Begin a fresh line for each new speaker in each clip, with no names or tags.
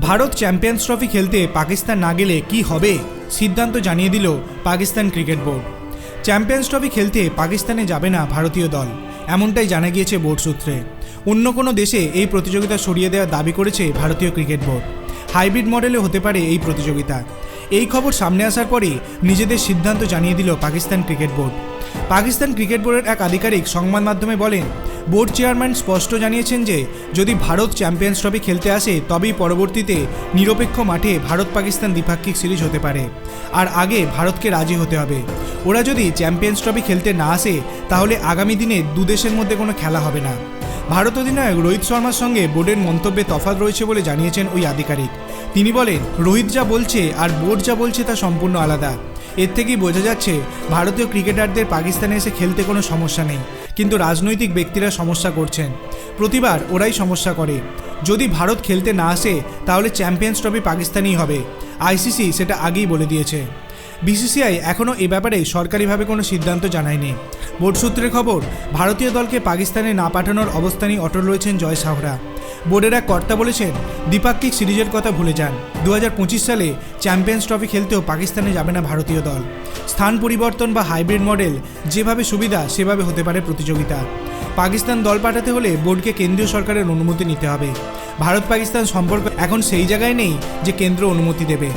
Bharat champions trophy খেলতে পাকিস্তান না গেলে কি হবে? সিদ্ধান্ত জানিয়ে দিল Pakistan cricket board. Champions trophy খেলতে পাকিস্তানে যাবে না ভারতীয় দল, এমনটাই জানা গিয়েছে বোর্ড সূত্রে। অন্য কোনো দেশে এই প্রতিযোগিতা সরিয়ে দেওয়ার দাবি করেছে ভারতীয় ক্রিকেট বোর্ড। হাইব্রিড মডেলে হতে পারে এই প্রতিযোগিতা। এই খবর সামনে আসার পরই নিজেদের সিদ্ধান্ত জানিয়ে দিল Pakistan cricket board. Pakistan cricket বোর্ডের এক আধিকারিক সংবাদ মাধ্যমে বলেন, বোর্ড চেয়ারম্যান স্পষ্ট জানিয়েছেন যে, যদি ভারত চ্যাম্পিয়ন্স ট্রফি খেলতে আসে, তবেই পরবর্তীতে নিরপেক্ষ মাঠে ভারত পাকিস্তান দ্বিপাক্ষিক সিরিজ হতে পারে। আর আগে ভারতকে রাজি হতে হবে। ওরা যদি চ্যাম্পিয়ন্স ট্রফি খেলতে না আসে, তাহলে আগামী দিনে দু দেশের মধ্যে কোনো খেলা হবে না। ভারত অধিনায়ক রোহিত শর্মার সঙ্গে বোর্ডের মন্তব্যে তফাত রয়েছে বলে জানিয়েছেন ওই আধিকারিক। তিনি বলেন, রোহিত যা বলছে আর বোর্ড যা বলছে তা সম্পূর্ণ আলাদা। এর থেকেই বোঝা যাচ্ছে, ভারতীয় ক্রিকেটারদের পাকিস্তানে এসে খেলতে কোনো সমস্যা নেই। কিন্তু রাজনৈতিক ব্যক্তিরা সমস্যা করছেন। প্রতিবার ওরাই সমস্যা করে। যদি ভারত খেলতে না আসে, তাহলে চ্যাম্পিয়ন্স ট্রফি পাকিস্তানেই হবে। আইসিসি সেটা আগেই বলে দিয়েছে। বিসিসিআই এখনও এ ব্যাপারে সরকারিভাবে কোনো সিদ্ধান্ত জানায়নি। বোর্ড সূত্রের খবর, ভারতীয় দলকে পাকিস্তানে না পাঠানোর অবস্থানেই অটল রয়েছেন জয় সাহরা বোর্ডের এক কর্তা বলেছেন, দ্বিপাক্ষিক সিরিজের কথা ভুলে যান। দু হাজার পঁচিশ সালে চ্যাম্পিয়ন্স ট্রফি খেলতেও পাকিস্তানে যাবে না ভারতীয় দল। স্থান পরিবর্তন বা হাইব্রিড মডেল যেভাবে সুবিধা, সেভাবে হতে পারে প্রতিযোগিতা। পাকিস্তান দল পাঠাতে হলে বোর্ডকে কেন্দ্রীয় সরকারের অনুমতি নিতে হবে। ভারত পাকিস্তান সম্পর্ক এখন সেই জায়গায় নেই যে কেন্দ্র অনুমতি দেবে।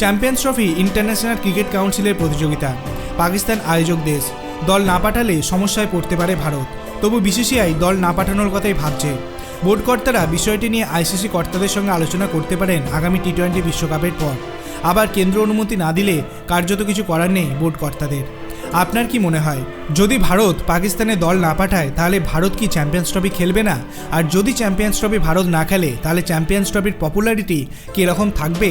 চ্যাম্পিয়ন্স ট্রফি ইন্টারন্যাশনাল ক্রিকেট কাউন্সিলের প্রতিযোগিতা। পাকিস্তান আয়োজক দেশ। দল না পাঠালে সমস্যায় পড়তে পারে ভারত। তবু বিসিসিআই দল না পাঠানোর কথাই ভাবছে। বোর্ড কর্তারা বিষয়টি নিয়ে আইসিসি কর্তাদের সঙ্গে আলোচনা করতে পারেন আগামী টি টোয়েন্টি বিশ্বকাপের পর। আবার কেন্দ্র অনুমতি না দিলে কার্যত কিছু করার নেই বোর্ড কর্তাদের। আপনার কি মনে হয়? যদি ভারত পাকিস্তানে দল না পাঠায়, তাহলে ভারত কি চ্যাম্পিয়ন্স ট্রফি খেলবে না? আর যদি চ্যাম্পিয়ন্স ট্রফি ভারত না খেলে, তাহলে চ্যাম্পিয়ন্স ট্রফির পপুলারিটি কীরকম থাকবে?